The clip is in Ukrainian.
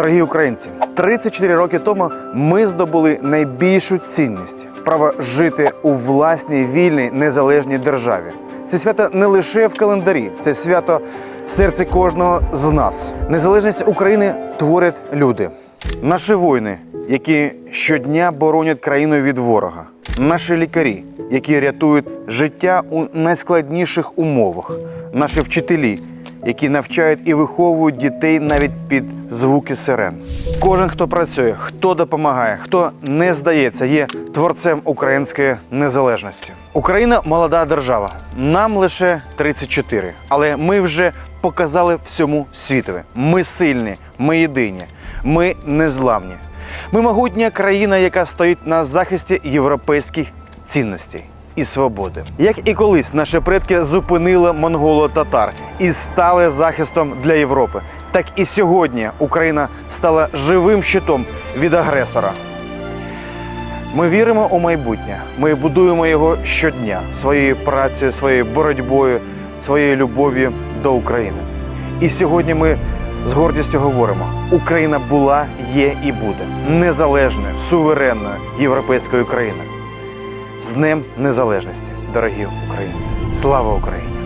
Дорогі українці, 34 роки тому ми здобули найбільшу цінність право жити у власній вільній незалежній державі. Це свято не лише в календарі, це свято в серці кожного з нас. Незалежність України творять люди. Наші воїни, які щодня боронять країну від ворога, наші лікарі, які рятують життя у найскладніших умовах, наші вчителі, які навчають і виховують дітей навіть під звуки сирен. Кожен, хто працює, хто допомагає, хто не здається, є творцем української незалежності. Україна молода держава. Нам лише 34. Але ми вже показали всьому світові. Ми сильні, ми єдині, ми незламні. Ми могутня країна, яка стоїть на захисті європейських цінностей і свободи. Як і колись наші предки зупинили монголо-татар і стали захистом для Європи, так і сьогодні Україна стала живим щитом від агресора. Ми віримо у майбутнє. Ми будуємо його щодня своєю працею, своєю боротьбою, своєю любов'ю до України. І сьогодні ми з гордістю говоримо: Україна була, є і буде незалежною, суверенною європейською країною. З Днем Незалежності, дорогі українці! Слава Україні!